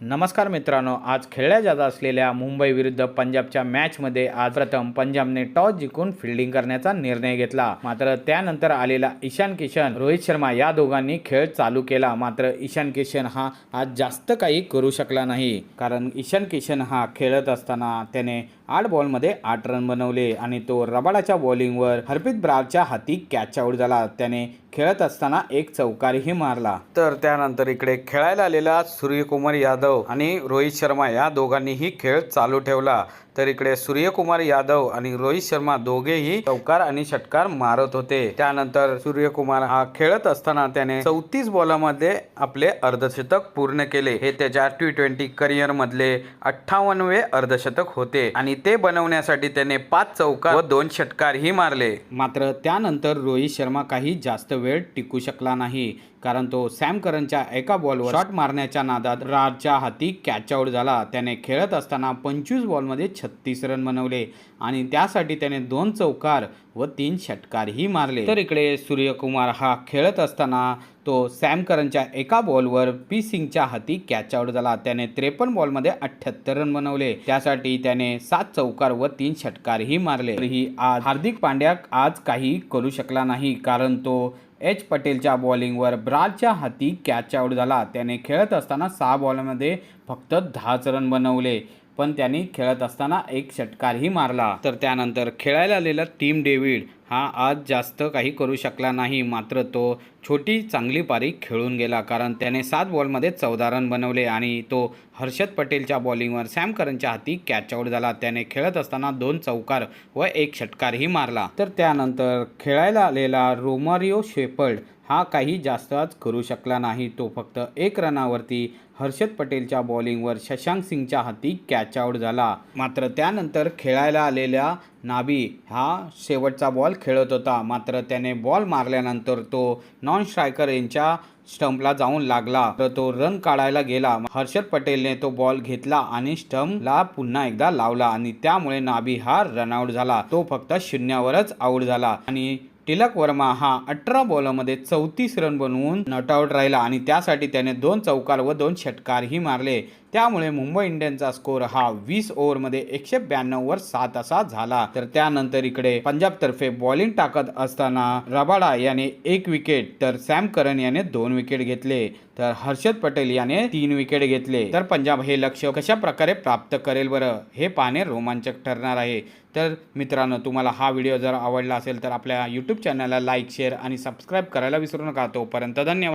नमस्कार मित्रांनो आज खेळल्या जात असलेल्या मुंबई विरुद्ध पंजाबच्या मॅचमध्ये आज प्रथम पंजाबने टॉस जिंकून फिल्डिंग करण्याचा निर्णय घेतला. मात्र त्यानंतर आलेला ईशान किशन रोहित शर्मा या दोघांनी खेळ चालू केला. मात्र ईशान किशन हा आज जास्त काही करू शकला नाही. कारण ईशान किशन हा खेळत असताना त्याने आठ बॉलमध्ये आठ रन बनवले आणि तो रबाडाच्या बॉलिंगवर हरप्रीत ब्रावच्या हाती कॅच आऊट झाला. त्याने खेळत असताना एक चौकारही मारला. तर त्यानंतर इकडे खेळायला आलेला सूर्यकुमार यादव आणि रोहित शर्मा या दोघांनीही खेळ चालू ठेवला. तर इकडे सूर्यकुमार यादव आणि रोहित शर्मा दोघेही चौकार आणि षटकार मारत होते. त्यानंतर सूर्यकुमार हा खेळत असताना त्याने चौतीस बॉलामध्ये आपले अर्धशतक पूर्ण केले. हे त्याच्या टी ट्वेंटी करिअर मधले अठ्ठावन्नवे अर्धशतक होते. आणि ते बनवण्यासाठी त्याने पाच चौकार व दोन षटकारही मारले. मात्र त्यानंतर रोहित शर्मा काही जास्त वेळ टिकू शकला नाही कारण तो सॅम करनच्या एका बॉलवर शॉट मारण्याच्या नादात राजच्या हाती कॅच आऊट झाला. त्याने खेळत असताना पंचवीस बॉलमध्ये छत्तीस रन बनवले आणि त्यासाठी त्याने दोन चौकार व तीन षटकारही मारले. तर इकडे सूर्यकुमार हा खेळत असताना तो सॅम करनच्या एका बॉलवर पी सिंगच्या हाती कॅच आउट झाला. त्याने त्रेपन्न बॉलमध्ये अठ्ठ्याहत्तर रन बनवले. त्यासाठी त्याने सात चौकार व तीन षटकारही मारले. तरीही आज हार्दिक पांड्या आज काही करू शकला नाही कारण तो एच पटेलच्या बॉलिंगवर ब्राजच्या हाती कॅच आऊट झाला. त्याने खेळत असताना सहा बॉलमध्ये फक्त दहाच रन बनवले पण त्यांनी खेळत असताना एक षटकारही मारला. तर त्यानंतर खेळायला आलेला टीम डेव्हिड हा आज जास्त काही करू शकला नाही मात्र तो छोटी चांगली पारी खेळून गेला कारण त्याने सात बॉलमध्ये चौदा रन बनवले आणि तो हर्षद पटेलच्या बॉलिंगवर सॅम करनच्या हाती कॅच आऊट झाला. त्याने खेळत असताना दोन चौकार व एक षटकारही मारला. तर त्यानंतर खेळायला आलेला रोमारिओ शेपर्ड हा काही जास्त आज करू शकला नाही. तो फक्त एक रनावरती हर्षद पटेलच्या बॉलिंगवर शशांक सिंगच्या हाती कॅच आऊट झाला. मात्र त्यानंतर खेळायला आलेल्या नाबी हा शेवटचा बॉल खेळत होता. मात्र त्याने बॉल मारल्यानंतर तो नॉन स्ट्रायकर यांच्या स्टंपला जाऊन लागला. तर तो रन काढायला गेला. हर्षद पटेलने तो बॉल घेतला आणि स्टंपला पुन्हा एकदा लावला आणि त्यामुळे नाबी हा रनआउट झाला. तो फक्त शून्यावरच आऊट झाला आणि तिलक वर्मा हा अठरा बॉलमध्ये चौतीस रन बनवून नॉटआउट राहिला आणि त्यासाठी त्याने दोन चौकार व दोन षटकारही मारले. त्यामुळे मुंबई इंडियन्सचा स्कोर हा वीस ओव्हरमध्ये एकशे ब्याण्णववर सात असा झाला. तर त्यानंतर इकडे पंजाबतर्फे बॉलिंग टाकत असताना रबाडा याने एक विकेट तर सॅम करन याने दोन विकेट घेतले. तर हर्षद पटेल याने तीन विकेट घेतले. तर पंजाब हे लक्ष कशा प्रकारे प्राप्त करेल बरं हे पाहणे रोमांचक ठरणार आहे. तर मित्रांनो तुम्हाला हा व्हिडिओ जर आवडला असेल तर आपल्या यूट्यूब चॅनलला लाईक शेअर आणि सबस्क्राईब करायला विसरू नका. तोपर्यंत धन्यवाद.